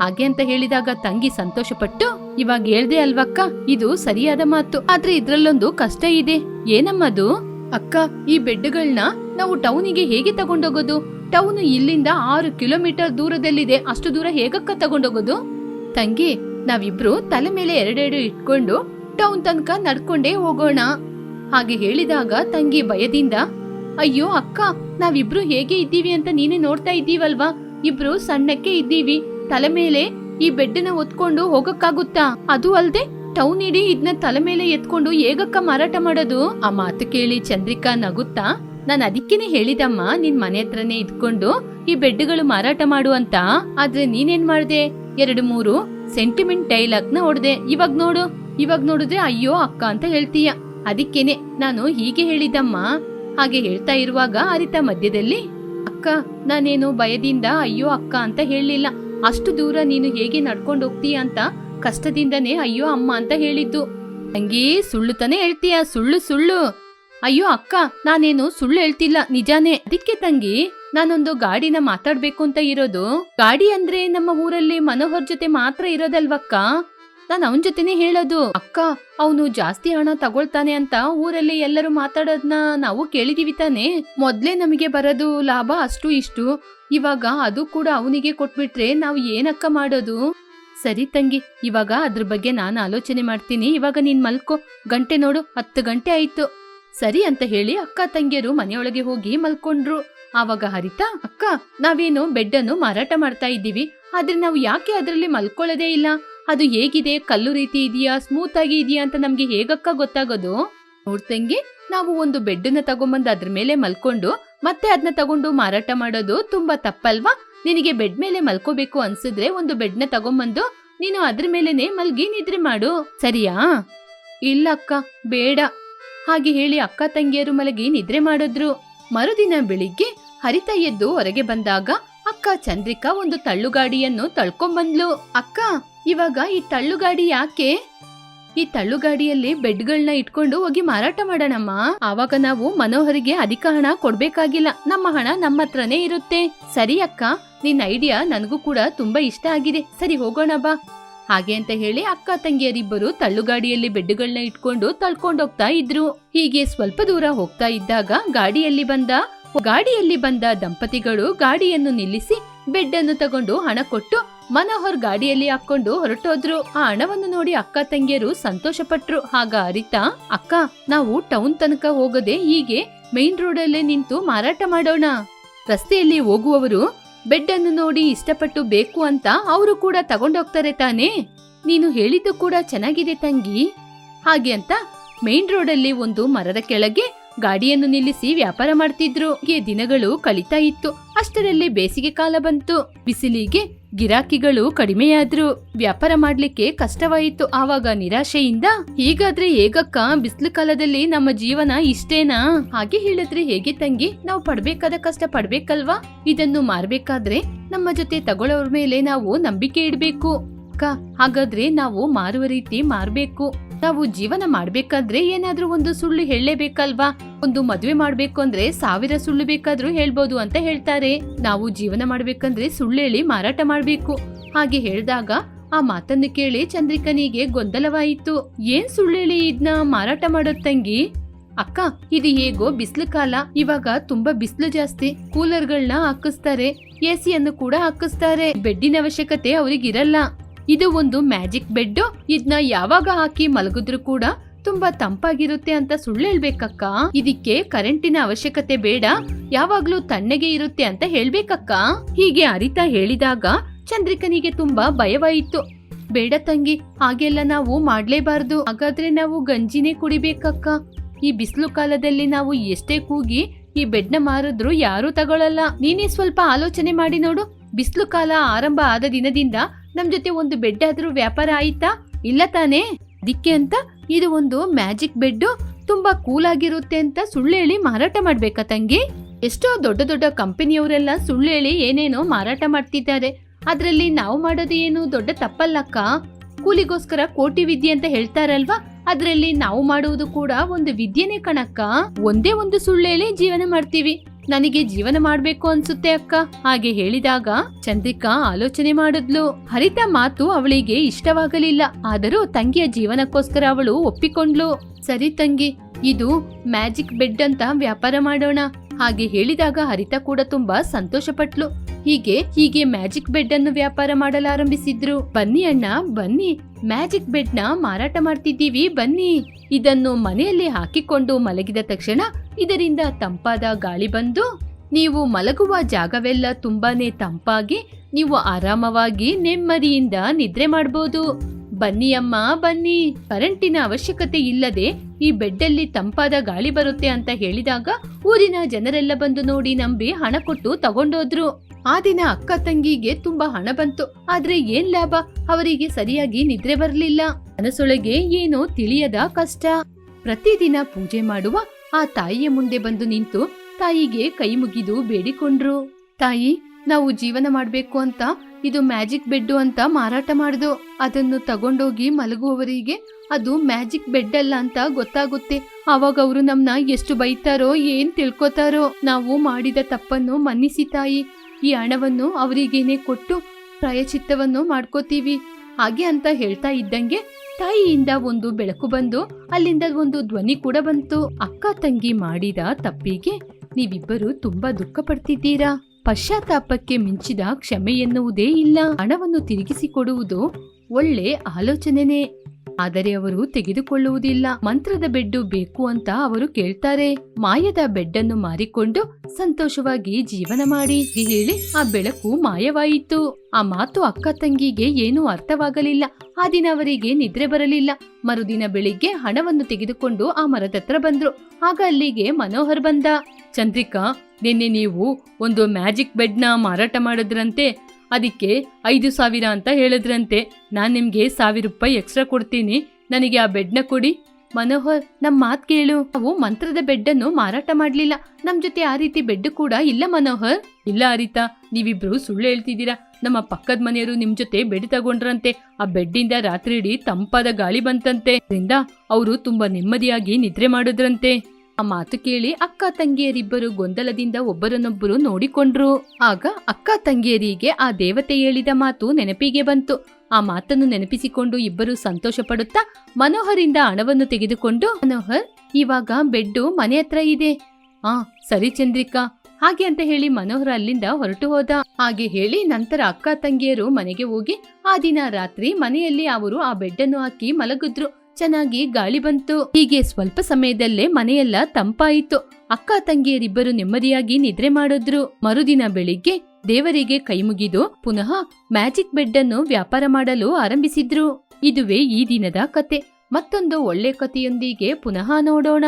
ಹಾಗೆ ಅಂತ ಹೇಳಿದಾಗ ತಂಗಿ ಸಂತೋಷಪಟ್ಟು, ಇವಾಗ ಹೇಳ್ದೆ ಅಲ್ವಕ್ಕ, ಇದು ಸರಿಯಾದ ಮಾತು. ಆದ್ರೆ ಇದ್ರಲ್ಲೊಂದು ಕಷ್ಟ ಇದೆ. ಏನಮ್ಮದು? ಅಕ್ಕ, ಈ ಬೆಡ್ಗಳನ್ನ ನಾವು ಟೌನಿಗೆ ಹೇಗೆ ತಗೊಂಡೋಗೋದು? ಟೌನ್ ಇಲ್ಲಿಂದ ಆರು ಕಿಲೋಮೀಟರ್ ದೂರದಲ್ಲಿದೆ. ಅಷ್ಟು ದೂರ ಹೇಗಕ್ಕ ತಗೊಂಡೋಗೋದು? ತಂಗಿ, ನಾವಿಬ್ರು ತಲೆ ಮೇಲೆ ಎರಡೆರಡು ಇಟ್ಕೊಂಡು ಟೌನ್ ತನಕ ನಡ್ಕೊಂಡೇ ಹೋಗೋಣ. ಹಾಗೆ ಹೇಳಿದಾಗ ತಂಗಿ ಭಯದಿಂದ, ಅಯ್ಯೋ ಅಕ್ಕ, ನಾವಿಬ್ರು ಹೇಗೆ ಇದ್ದೀವಿ ಅಂತ ನೀನೇ ನೋಡ್ತಾ ಇದ್ದೀವಲ್ವಾ? ಇಬ್ರು ಸಣ್ಣಕ್ಕೆ ಇದ್ದೀವಿ. ತಲೆ ಮೇಲೆ ಈ ಬೆಡ್ಡನ್ನ ಒತ್ಕೊಂಡು ಹೋಗಕ್ಕಾಗುತ್ತಾ? ಅದು ಅಲ್ದೆ, ಟೌನ್ ಇಡೀ ಇದನ್ನ ತಲೆ ಮೇಲೆ ಎತ್ಕೊಂಡು ಹೇಗಕ್ಕ ಮಾರಾಟ ಮಾಡೋದು? ಆ ಮಾತು ಕೇಳಿ ಚಂದ್ರಿಕಾ ನಗುತ್ತಾ ನಾನು ಅದಕ್ಕೇನೆ ಹೇಳಿದಮ್ಮ ನಿನ್ ಮನೆ ಹತ್ರನೇ ಇದ್ಕೊಂಡು ಈ ಬೆಡ್ಗಳು ಮಾರಾಟ ಮಾಡು ಅಂತ. ಆದ್ರೆ ನೀನೇನ್ ಮಾಡ್ದೆ? ಎರಡು ಮೂರು ಸೆಂಟಿಮೆಂಟ್ ಡೈಲಾಗ್ನ ಹೊಡ್ದೆ ಇವಾಗ ನೋಡು, ಇವಾಗ ನೋಡಿದ್ರೆ ಅಯ್ಯೋ, ಅಕ್ಕ ಅಂತ ಹೇಳ್ತೀಯ. ಅದಕ್ಕೇನೆ ನಾನು ಹೀಗೆ ಹೇಳಿದಮ್ಮ ಹಾಗೆ ಹೇಳ್ತಾ ಇರುವಾಗ ಅರಿತ ಮಧ್ಯದಲ್ಲಿ, ಅಕ್ಕ, ನಾನೇನು ಭಯದಿಂದ ಅಯ್ಯೋ, ಅಕ್ಕ ಅಂತ ಹೇಳಲಿಲ್ಲ. ಅಷ್ಟು ದೂರ ನೀನು ಹೇಗೆ ನಡ್ಕೊಂಡು ಹೋಗ್ತೀಯ ಅಂತ ಕಷ್ಟದಿಂದನೇ ಅಯ್ಯೋ, ಅಮ್ಮ ಅಂತ ಹೇಳಿದ್ದು. ತಂಗಿ ಸುಳ್ಳು ತಾನೇ ಹೇಳ್ತೀಯ? ಸುಳ್ಳು ಸುಳ್ಳು. ಅಯ್ಯೋ ಅಕ್ಕ, ನಾನೇನು ಸುಳ್ಳು ಹೇಳ್ತಿಲ್ಲ, ನಿಜಾನೇ. ಅದಕ್ಕೆ ತಂಗಿ, ನಾನೊಂದು ಗಾಡಿನ ಮಾತಾಡ್ಬೇಕು ಅಂತ ಇರೋದು. ಗಾಡಿ ಅಂದ್ರೆ ನಮ್ಮ ಊರಲ್ಲಿ ಮನೋಹರ್ ಜೊತೆ ಮಾತ್ರ ಇರೋದಲ್ವಕ್ಕ? ನಾನು ಅವನ ಜೊತೆನೆ ಹೇಳೋದು. ಅಕ್ಕ, ಅವನು ಜಾಸ್ತಿ ಹಣ ತಗೊಳ್ತಾನೆ ಅಂತ ಊರಲ್ಲಿ ಎಲ್ಲರೂ ಮಾತಾಡೋದ್ನ ನಾವು ಕೇಳಿದೀವಿ ತಾನೆ. ಮೊದ್ಲೇ ನಮಗೆ ಬರೋದು ಲಾಭ ಅಷ್ಟು ಇಷ್ಟು. ಇವಾಗ ಅದು ಕೂಡ ಅವನಿಗೆ ಕೊಟ್ಬಿಟ್ರೆ ನಾವು ಏನಕ್ಕ ಮಾಡೋದು? ಸರಿ ತಂಗಿ, ಇವಾಗ ಅದ್ರ ಬಗ್ಗೆ ನಾನು ಆಲೋಚನೆ ಮಾಡ್ತೀನಿ. ಇವಾಗ ನೀನ್ ಮಲ್ಕೋ. ಗಂಟೆ ನೋಡು, ಹತ್ತು ಗಂಟೆ ಆಯ್ತು. ಸರಿ ಅಂತ ಹೇಳಿ ಅಕ್ಕ ತಂಗಿಯರು ಮನೆಯೊಳಗೆ ಹೋಗಿ ಮಲ್ಕೊಂಡ್ರು. ಆವಾಗ ಹರಿತಾ, ಅಕ್ಕ, ನಾವೇನು ಬೆಡ್ ಅನ್ನು ಮಾರಾಟ ಮಾಡ್ತಾ ಇದ್ದೀವಿ. ಆದ್ರೆ ನಾವು ಯಾಕೆ ಅದರಲ್ಲಿ ಮಲ್ಕೊಳ್ಳೋದೇ ಇಲ್ಲ? ಅದು ಹೇಗಿದೆ? ಕಲ್ಲು ರೀತಿ ಇದೆಯಾ? ಸ್ಮೂತ್ ಆಗಿ ಇದೆಯಾ ಅಂತ ನಮ್ಗೆ ಹೇಗಕ್ಕ ಗೊತ್ತಾಗೋದು? ನೋಡ್ತಂಗೆ ನಾವು ಒಂದು ಬೆಡ್ನ ತಗೊಂಬಂದು ಅದ್ರ ಮೇಲೆ ಮಲ್ಕೊಂಡು, ಮತ್ತೆ ಅದನ್ನ ತಗೊಂಡು ಮಾರಾಟ ಮಾಡೋದು ತುಂಬಾ ತಪ್ಪಲ್ವಾ? ನಿನಗೆ ಬೆಡ್ ಮೇಲೆ ಮಲ್ಕೋಬೇಕು ಅನ್ಸಿದ್ರೆ ಒಂದು ಬೆಡ್ನ ತಗೊಂಬಂದು, ನೀನು ಅದ್ರ ಮೇಲೆನೆ ಮಲ್ಗಿ ನಿದ್ರೆ ಮಾಡು. ಸರಿಯಾ? ಇಲ್ಲ ಅಕ್ಕ, ಬೇಡ. ಹಾಗೆ ಹೇಳಿ ಅಕ್ಕ ತಂಗಿಯರು ಮಲಗಿ ನಿದ್ರೆ ಮಾಡಿದ್ರು. ಮರುದಿನ ಬೆಳಿಗ್ಗೆ ಹರಿತ ಎದ್ದು ಹೊರಗೆ ಬಂದಾಗ ಅಕ್ಕ ಚಂದ್ರಿಕಾ ಒಂದು ತಳ್ಳುಗಾಡಿಯನ್ನು ತಳ್ಕೊಂಬಂದ್ಲು. ಅಕ್ಕ, ಇವಾಗ ಈ ತಳ್ಳುಗಾಡಿ ಯಾಕೆ? ಈ ತಳ್ಳುಗಾಡಿಯಲ್ಲಿ ಬೆಡ್ಗಳನ್ನ ಇಟ್ಕೊಂಡು ಹೋಗಿ ಮಾರಾಟ ಮಾಡೋಣಮ್ಮ. ಆವಾಗ ನಾವು ಮನೋಹರಿಗೆ ಅಧಿಕ ಹಣ ಕೊಡ್ಬೇಕಾಗಿಲ್ಲ. ನಮ್ಮ ಹಣ ನಮ್ಮ ಹತ್ರನೇ ಇರುತ್ತೆ. ಸರಿ ಅಕ್ಕ ನಿನ್ ಐಡಿಯಾ ನನಗೂ ಕೂಡ ತುಂಬಾ ಇಷ್ಟ ಆಗಿದೆ. ಸರಿ ಹೋಗೋಣ ಬಾ. ಹಾಗೆ ಅಂತ ಹೇಳಿ ಅಕ್ಕ ತಂಗಿಯರಿಬ್ಬರು ತಳ್ಳುಗಾಡಿಯಲ್ಲಿ ಬೆಡ್ಗಳನ್ನ ಇಟ್ಕೊಂಡು ತಳ್ಕೊಂಡೋಗ್ತಾ ಇದ್ರು. ಹೀಗೆ ಸ್ವಲ್ಪ ದೂರ ಹೋಗ್ತಾ ಇದ್ದಾಗ ಗಾಡಿಯಲ್ಲಿ ಬಂದ ಗಾಡಿಯಲ್ಲಿ ಬಂದ ದಂಪತಿಗಳು ಗಾಡಿಯನ್ನು ನಿಲ್ಲಿಸಿ ಬೆಡ್ ಅನ್ನು ತಗೊಂಡು ಹಣ ಕೊಟ್ಟು ಮನೋಹರ್ ಗಾಡಿಯಲ್ಲಿ ಹಾಕೊಂಡು ಹೊರಟೋದ್ರು. ಆ ಹಣವನ್ನು ನೋಡಿ ಅಕ್ಕ ತಂಗಿಯರು ಸಂತೋಷ ಪಟ್ರು ಹಾಗ ಅರಿತಾ, ಅಕ್ಕ, ನಾವು ಟೌನ್ ತನಕ ಹೋಗದೆ ಹೀಗೆ ಮೈನ್ ರೋಡಲ್ಲೇ ನಿಂತು ಮಾರಾಟ ಮಾಡೋಣ. ರಸ್ತೆಯಲ್ಲಿ ಹೋಗುವವರು ಬೆಡ್ ಅನ್ನು ನೋಡಿ ಇಷ್ಟಪಟ್ಟು ಬೇಕು ಅಂತ ಅವರು ಕೂಡ ತಗೊಂಡೋಗ್ತಾರೆ ತಾನೇ? ನೀನು ಹೇಳಿದ್ದು ಕೂಡ ಚೆನ್ನಾಗಿದೆ ತಂಗಿ. ಹಾಗೆ ಅಂತ ಮೇನ್ ರೋಡಲ್ಲಿ ಒಂದು ಮರದ ಕೆಳಗೆ ಗಾಡಿಯನ್ನು ನಿಲ್ಲಿಸಿ ವ್ಯಾಪಾರ ಮಾಡ್ತಿದ್ರು. ಈ ದಿನಗಳು ಕಳೀತಾ ಇತ್ತು. ಅಷ್ಟರಲ್ಲಿ ಬೇಸಿಗೆ ಕಾಲ ಬಂತು. ಬಿಸಿಲಿಗೆ ಗಿರಾಕಿಗಳು ಕಡಿಮೆಯಾದ್ರು. ವ್ಯಾಪಾರ ಮಾಡ್ಲಿಕ್ಕೆ ಕಷ್ಟವಾಯಿತು. ಆವಾಗ ನಿರಾಶೆಯಿಂದ, ಹೀಗಾದ್ರೆ ಹೇಗಕ್ಕ ಬಿಸಿಲು ಕಾಲದಲ್ಲಿ ನಮ್ಮ ಜೀವನ ಇಷ್ಟೇನಾ? ಹಾಗೆ ಹೇಳಿದ್ರೆ, ಹೇಗೆ ತಂಗಿ, ನಾವು ಪಡ್ಬೇಕಾದ ಕಷ್ಟ ಪಡ್ಬೇಕಲ್ವಾ? ಇದನ್ನು ಮಾರ್ಬೇಕಾದ್ರೆ ನಮ್ಮ ಜೊತೆ ತಗೊಳ್ಳೋರ್ ಮೇಲೆ ನಾವು ನಂಬಿಕೆ ಇಡ್ಬೇಕು. ಅಕ್ಕ, ಹಾಗಾದ್ರೆ ನಾವು ಮಾರುವ ರೀತಿ ಮಾರ್ಬೇಕು. ನಾವು ಜೀವನ ಮಾಡ್ಬೇಕಾದ್ರೆ ಏನಾದ್ರೂ ಒಂದು ಸುಳ್ಳು ಹೇಳಲೇಬೇಕಲ್ವಾ? ಒಂದು ಮದುವೆ ಮಾಡ್ಬೇಕು ಅಂದ್ರೆ ಸಾವಿರ ಸುಳ್ಳು ಬೇಕಾದ್ರೂ ಹೇಳ್ಬೋದು ಅಂತ ಹೇಳ್ತಾರೆ. ನಾವು ಜೀವನ ಮಾಡ್ಬೇಕಂದ್ರೆ ಸುಳ್ಳು ಹೇಳಿ ಮಾರಾಟ ಮಾಡ್ಬೇಕು. ಹಾಗೆ ಹೇಳಿದಾಗ ಆ ಮಾತನ್ನು ಕೇಳಿ ಚಂದ್ರಿಕನಿಗೆ ಗೊಂದಲವಾಯಿತು. ಏನ್ ಸುಳ್ಳು ಹೇಳಿ ಇದ್ನ ಮಾರಾಟ ಮಾಡೋದ್ ತಂಗಿ? ಅಕ್ಕ, ಇದು ಹೇಗೋ ಬಿಸಿಲು ಕಾಲ. ಇವಾಗ ತುಂಬಾ ಬಿಸಿಲು ಜಾಸ್ತಿ. ಕೂಲರ್ಗಳನ್ನ ಹಾಕಿಸ್ತಾರೆ. ಎಸಿಯನ್ನು ಕೂಡ ಹಾಕಿಸ್ತಾರೆ. ಬೆಡ್ಡಿನ ಅವಶ್ಯಕತೆ ಅವ್ರಿಗಿರಲ್ಲ. ಇದು ಒಂದು ಮ್ಯಾಜಿಕ್ ಬೆಡ್ ಇದನ್ನ ಯಾವಾಗ ಹಾಕಿ ಮಲಗಿದ್ರು ಕೂಡ ತುಂಬಾ ತಂಪಾಗಿರುತ್ತೆ ಅಂತ ಸುಳ್ಳು ಹೇಳ್ಬೇಕಕ್ಕ. ಇದಕ್ಕೆ ಕರೆಂಟಿನ ಅವಶ್ಯಕತೆ ಬೇಡ. ಯಾವಾಗ್ಲೂ ತಣ್ಣಗೆ ಇರುತ್ತೆ ಅಂತ ಹೇಳ್ಬೇಕಕ್ಕ. ಹೀಗೆ ಅರಿತಾ ಹೇಳಿದಾಗ ಚಂದ್ರಿಕನಿಗೆ ತುಂಬಾ ಭಯವಾಯಿತು. ಬೇಡ ತಂಗಿ, ಹಾಗೆಲ್ಲ ನಾವು ಮಾಡ್ಲೇಬಾರ್ದು. ಹಾಗಾದ್ರೆ ನಾವು ಗಂಜಿನೇ ಕುಡಿಬೇಕಕ್ಕ. ಈ ಬಿಸಿಲು ಕಾಲದಲ್ಲಿ ನಾವು ಎಷ್ಟೇ ಕೂಗಿ ಈ ಬೆಡ್ನ ಮಾರಿದ್ರು ಯಾರೂ ತಗೊಳಲ್ಲ. ನೀನೇ ಸ್ವಲ್ಪ ಆಲೋಚನೆ ಮಾಡಿ ನೋಡು. ಬಿಸಿಲು ಕಾಲ ಆರಂಭ ಆದ ದಿನದಿಂದ ನಮ್ ಜೊತೆ ಒಂದು ಬೆಡ್ ಆದ್ರೂ ವ್ಯಾಪಾರ ಆಯ್ತಾ? ಇಲ್ಲ ತಾನೇ? ದಿಕ್ಕೆ ಅಂತ ಇದು ಒಂದು ಮ್ಯಾಜಿಕ್ ಬೆಡ್ ತುಂಬಾ ಕೂಲ್ ಆಗಿರುತ್ತೆ ಅಂತ ಸುಳ್ಳು ಹೇಳಿ ಮಾರಾಟ ಮಾಡ್ಬೇಕಾ ತಂಗಿ? ಎಷ್ಟೋ ದೊಡ್ಡ ದೊಡ್ಡ ಕಂಪನಿಯವರೆಲ್ಲ ಸುಳ್ಳು ಹೇಳಿ ಏನೇನೋ ಮಾರಾಟ ಮಾಡ್ತಿದ್ದಾರೆ. ಅದರಲ್ಲಿ ನಾವು ಮಾಡೋದು ಏನು ದೊಡ್ಡ ತಪ್ಪಲ್ಲಕ್ಕ ಕೂಲಿಗೋಸ್ಕರ ಕೋಟಿ ವಿದ್ಯೆ ಅಂತ ಹೇಳ್ತಾರಲ್ವಾ? ಅದರಲ್ಲಿ ನಾವು ಮಾಡುವುದು ಕೂಡ ಒಂದು ವಿದ್ಯೆನೇ ಕಣಕ್ಕ. ಒಂದೇ ಒಂದು ಸುಳ್ಳು ಹೇಳಿ ಜೀವನ ಮಾಡ್ತೀವಿ. ನನಗೆ ಜೀವನ ಮಾಡ್ಬೇಕು ಅನ್ಸುತ್ತೆ ಅಕ್ಕ. ಹಾಗೆ ಹೇಳಿದಾಗ ಚಂದ್ರಿಕಾ ಆಲೋಚನೆ ಮಾಡಿದ್ಲು. ಹರಿತ ಮಾತು ಅವಳಿಗೆ ಇಷ್ಟವಾಗಲಿಲ್ಲ. ಆದರೂ ತಂಗಿಯ ಜೀವನಕ್ಕೋಸ್ಕರ ಅವಳು ಒಪ್ಪಿಕೊಂಡ್ಲು ಸರಿ ತಂಗಿ, ಇದು ಮ್ಯಾಜಿಕ್ ಬೆಡ್ ಅಂತ ವ್ಯಾಪಾರ ಮಾಡೋಣ. ಹಾಗೆ ಹೇಳಿದಾಗ ಹರಿತ ಕೂಡ ತುಂಬಾ ಸಂತೋಷಪಟ್ಲು. ಹೀಗೆ ಹೀಗೆ ಮ್ಯಾಜಿಕ್ ಬೆಡ್ ಅನ್ನು ವ್ಯಾಪಾರ ಮಾಡಲಾರಂಭಿಸಿದ್ರು. ಬನ್ನಿ ಅಣ್ಣ, ಬನ್ನಿ. ಮ್ಯಾಜಿಕ್ ಬೆಡ್ನ ಮಾರಾಟ ಮಾಡ್ತಿದ್ದೀವಿ, ಬನ್ನಿ. ಇದನ್ನು ಮನೆಯಲ್ಲಿ ಹಾಕಿಕೊಂಡು ಮಲಗಿದ ತಕ್ಷಣ ಇದರಿಂದ ತಂಪಾದ ಗಾಳಿ ಬಂದು ನೀವು ಮಲಗುವ ಜಾಗವೆಲ್ಲ ತುಂಬಾನೇ ತಂಪಾಗಿ ನೀವು ಆರಾಮವಾಗಿ ನೆಮ್ಮದಿಯಿಂದ ನಿದ್ರೆ ಮಾಡಬಹುದು ಬನ್ನಿ ಅಮ್ಮ, ಬನ್ನಿ. ಕರೆಂಟಿನ ಅವಶ್ಯಕತೆ ಇಲ್ಲದೆ ಈ ಬೆಡ್ಡಲ್ಲಿ ತಂಪಾದ ಗಾಳಿ ಬರುತ್ತೆ ಅಂತ ಹೇಳಿದಾಗ ಊರಿನ ಜನರೆಲ್ಲ ಬಂದು ನೋಡಿ ನಂಬಿ ಹಣ ಕೊಟ್ಟು ತಗೊಂಡೋದ್ರು. ಆ ದಿನ ಅಕ್ಕ ತಂಗಿಗೆ ತುಂಬಾ ಹಣ ಬಂತು. ಆದ್ರೆ ಏನ್ ಲಾಭ? ಅವರಿಗೆ ಸರಿಯಾಗಿ ನಿದ್ರೆ ಬರಲಿಲ್ಲ. ಮನಸೊಳಗೆ ಏನೋ ತಿಳಿಯದ ಕಷ್ಟ. ಪ್ರತಿದಿನ ಪೂಜೆ ಮಾಡುವ ಆ ತಾಯಿಯ ಮುಂದೆ ಬಂದು ನಿಂತು ತಾಯಿಗೆ ಕೈ ಮುಗಿದು ಬೇಡಿಕೊಂಡ್ರು. ತಾಯಿ, ನಾವು ಜೀವನ ಮಾಡ್ಬೇಕು ಅಂತ, ಇದು ಮ್ಯಾಜಿಕ್ ಬೆಡ್ ಅಂತ ಮಾರಾಟ ಮಾಡ್ದು. ಅದನ್ನು ತಗೊಂಡೋಗಿ ಮಲಗುವವರಿಗೆ ಅದು ಮ್ಯಾಜಿಕ್ ಬೆಡ್ ಅಲ್ಲ ಅಂತ ಗೊತ್ತಾಗುತ್ತೆ. ಅವಾಗ ಅವರು ನಮ್ನ ಎಷ್ಟು ಬೈತಾರೋ, ಏನ್ ತಿಳ್ಕೊತಾರೋ, ನಾವು ಮಾಡಿದ ತಪ್ಪನ್ನು ಮನ್ನಿಸಿ ತಾಯಿ. ಈ ಹಣವನ್ನು ಅವರಿಗೇನೆ ಕೊಟ್ಟು ಪ್ರಾಯಚಿತ್ತವನ್ನು ಮಾಡ್ಕೋತೀವಿ. ಹಾಗೆ ಅಂತ ಹೇಳ್ತಾ ಇದ್ದಂಗೆ ತಾಯಿಯಿಂದ ಒಂದು ಬೆಳಕು ಬಂದು ಅಲ್ಲಿಂದ ಒಂದು ಧ್ವನಿ ಕೂಡ ಬಂತು. ಅಕ್ಕ ತಂಗಿ ಮಾಡಿದ ತಪ್ಪಿಗೆ ನೀವಿಬ್ಬರು ತುಂಬಾ ದುಃಖ ಪಡ್ತಿದ್ದೀರಾ ಪಶ್ಚಾತ್ತಾಪಕ್ಕೆ ಮಿಂಚಿದ ಕ್ಷಮೆ ಎನ್ನುವುದೇ ಇಲ್ಲ. ಹಣವನ್ನು ತಿರುಗಿಸಿಕೊಡುವುದು ಒಳ್ಳೆ ಆಲೋಚನೆನೇ. ಆದರೆ ಅವರು ತೆಗೆದುಕೊಳ್ಳುವುದಿಲ್ಲ. ಮಂತ್ರದ ಬೆಡ್ಡು ಬೇಕು ಅಂತ ಅವರು ಕೇಳ್ತಾರೆ. ಮಾಯದ ಬೆಡ್ಡನ್ನು ಮಾರಿಕೊಂಡು ಸಂತೋಷವಾಗಿ ಜೀವನ ಮಾಡಿ ಹೇಳಿ ಆ ಬೆಳಕು ಮಾಯವಾಯಿತು. ಆ ಮಾತು ಅಕ್ಕ ತಂಗಿಗೆ ಏನೂ ಅರ್ಥವಾಗಲಿಲ್ಲ. ಆ ದಿನ ಅವರಿಗೆ ನಿದ್ರೆ ಬರಲಿಲ್ಲ. ಮರುದಿನ ಬೆಳಿಗ್ಗೆ ಹಣವನ್ನು ತೆಗೆದುಕೊಂಡು ಆ ಮರದತ್ರ ಬಂದ್ರು. ಆಗ ಅಲ್ಲಿಗೆ ಮನೋಹರ್ ಬಂದ. ಚಂದ್ರಿಕಾ, ನಿನ್ನೆ ನೀವು ಒಂದು ಮ್ಯಾಜಿಕ್ ಬೆಡ್ನ ಮಾರಾಟ ಮಾಡಿದ್ರಂತೆ. ಅದಕ್ಕೆ ಐದು ಸಾವಿರ ಅಂತ ಹೇಳಿದ್ರಂತೆ. ನಾನು ನಿಮಗೆ ಸಾವಿರ ರೂಪಾಯಿ ಎಕ್ಸ್ಟ್ರಾ ಕೊಡ್ತೀನಿ. ನನಗೆ ಆ ಬೆಡ್ನ ಕೊಡಿ. ಮನೋಹರ್ ನಮ್ಮ ಮಾತು ಕೇಳು. ನಾವು ಮಂತ್ರದ ಬೆಡ್ ಅನ್ನು ಮಾರಾಟ ಮಾಡಲಿಲ್ಲ. ನಮ್ಮ ಜೊತೆ ಆ ರೀತಿ ಬೆಡ್ ಕೂಡ ಇಲ್ಲ ಮನೋಹರ್. ಇಲ್ಲ ಅರಿತಾ, ನೀವಿಬ್ರು ಸುಳ್ಳು ಹೇಳ್ತಿದ್ದೀರಾ? ನಮ್ಮ ಪಕ್ಕದ ಮನೆಯವರು ನಿಮ್ ಜೊತೆ ಬೆಡ್ ತಗೊಂಡ್ರಂತೆ. ಆ ಬೆಡ್ಡಿಂದ ರಾತ್ರಿ ಇಡೀ ತಂಪಾದ ಗಾಳಿ ಬಂತಂತೆ. ಅದರಿಂದ ಅವರು ತುಂಬಾ ನೆಮ್ಮದಿಯಾಗಿ ನಿದ್ರೆ ಮಾಡಿದ್ರಂತೆ. ಆ ಮಾತು ಕೇಳಿ ಅಕ್ಕ ತಂಗಿಯರಿಬ್ಬರು ಗೊಂದಲದಿಂದ ಒಬ್ಬರನ್ನೊಬ್ಬರು ನೋಡಿಕೊಂಡ್ರು. ಆಗ ಅಕ್ಕ ತಂಗಿಯರಿಗೆ ಆ ದೇವತೆ ಹೇಳಿದ ಮಾತು ನೆನಪಿಗೆ ಬಂತು. ಆ ಮಾತನ್ನು ನೆನಪಿಸಿಕೊಂಡು ಇಬ್ಬರು ಸಂತೋಷ ಪಡುತ್ತಾ ಮನೋಹರಿಂದ ಹಣವನ್ನು ತೆಗೆದುಕೊಂಡು, ಮನೋಹರ್, ಇವಾಗ ಬೆಡ್ಡು ಮನೆ ಹತ್ರ ಇದೆ. ಆ, ಸರಿ ಚಂದ್ರಿಕಾ. ಹಾಗೆ ಅಂತ ಹೇಳಿ ಮನೋಹರ ಅಲ್ಲಿಂದ ಹೊರಟು ಹೋದ. ಹಾಗೆ ಹೇಳಿ ನಂತರ ಅಕ್ಕ ತಂಗಿಯರು ಮನೆಗೆ ಹೋಗಿ, ಆ ದಿನ ರಾತ್ರಿ ಮನೆಯಲ್ಲಿ ಅವರು ಆ ಬೆಡ್ಡನ್ನು ಹಾಕಿ ಮಲಗಿದ್ರು. ಚೆನ್ನಾಗಿ ಗಾಳಿ ಬಂತು. ಹೀಗೆ ಸ್ವಲ್ಪ ಸಮಯದಲ್ಲೇ ಮನೆಯೆಲ್ಲ ತಂಪಾಯಿತು. ಅಕ್ಕ ತಂಗಿಯರಿಬ್ಬರು ನೆಮ್ಮದಿಯಾಗಿ ನಿದ್ರೆ ಮಾಡಿದ್ರು. ಮರುದಿನ ಬೆಳಿಗ್ಗೆ ದೇವರಿಗೆ ಕೈಮುಗಿದು ಪುನಃ ಮ್ಯಾಜಿಕ್ ಬೆಡ್ ಅನ್ನು ವ್ಯಾಪಾರ ಮಾಡಲು ಆರಂಭಿಸಿದ್ರು. ಇದುವೇ ಈ ದಿನದ ಕತೆ. ಮತ್ತೊಂದು ಒಳ್ಳೆ ಕಥೆಯೊಂದಿಗೆ ಪುನಃ ನೋಡೋಣ.